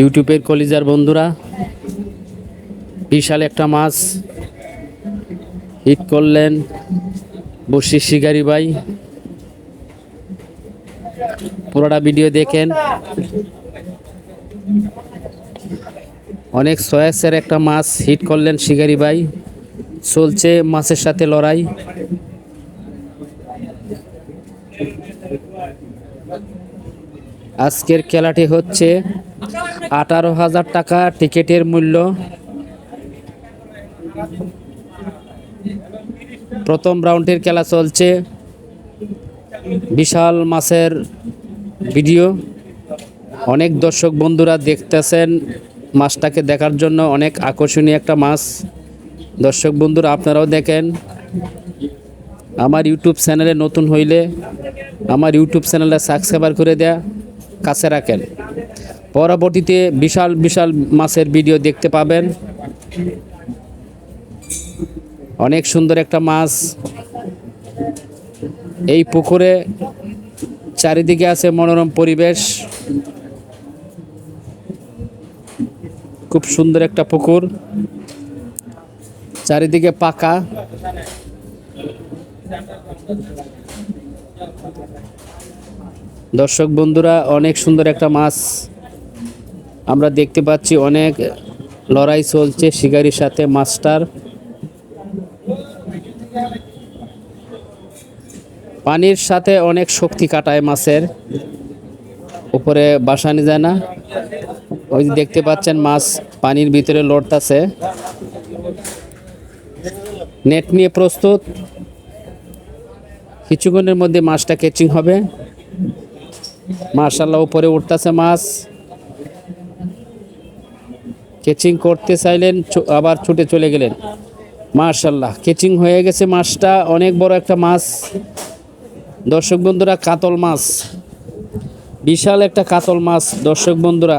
ইউটিউবের কলিজার বন্ধুরা, বিশাল একটা মাছ হিট করলেন বসি শিকারি ভাই। পুরোটা ভিডিও দেখেন। অনেক সয়াসের একটা মাছ হিট করলেন শিকারি ভাই। চলছে মাছের সাথে লড়াই। আজকের খেলাটি হচ্ছে আঠারো হাজার টাকা টিকিটের মূল্য। প্রথম রাউন্ডের খেলা চলছে। বিশাল মাছের ভিডিও। অনেক দর্শক বন্ধুরা দেখতেছেন মাছটাকে দেখার জন্য। অনেক আকর্ষণীয় একটা মাছ। দর্শক বন্ধুরা, আপনারাও দেখেন। আমার ইউটিউব চ্যানেলে নতুন হইলে আমার ইউটিউব চ্যানেলটা সাবস্ক্রাইবার করে দেয়া, কাছে রাখেন। পরবর্তীতে বিশাল বিশাল মাছের ভিডিও দেখতে পাবেন। অনেক সুন্দর একটা মাছ। এই পুকুরে চারিদিকে আছে মনোরম পরিবেশ। খুব সুন্দর একটা পুকুর। চারিদিকে পাকা। দর্শক বন্ধুরা, অনেক সুন্দর একটা মাছ। আমরা দেখতে পাচ্ছি অনেক লড়াই চলছে শিকারির সাথে মাস্টার। পানির সাথে অনেক শক্তি কাটায় মাছের। উপরে বাসানি যায় না। ওই দেখতে পাচ্ছেন মাছ পানির ভিতরে লড়তাছে। নেট নিয়ে প্রস্তুত। কিছুক্ষণের মধ্যে মাছটা ক্যাচিং হবে। মার্শাল্লাহ উপরে উঠতেছে মাছ। কেচিং করতে চাইলেন আবার ছুটে চলে গেলেন। মার্শাল্লাহ কেচিং হয়ে গেছে মাছটা, অনেক বড় একটা মাছ। দর্শক বন্ধুরা, কাতল মাছ। বিশাল একটা কাতল মাছ, দর্শক বন্ধুরা।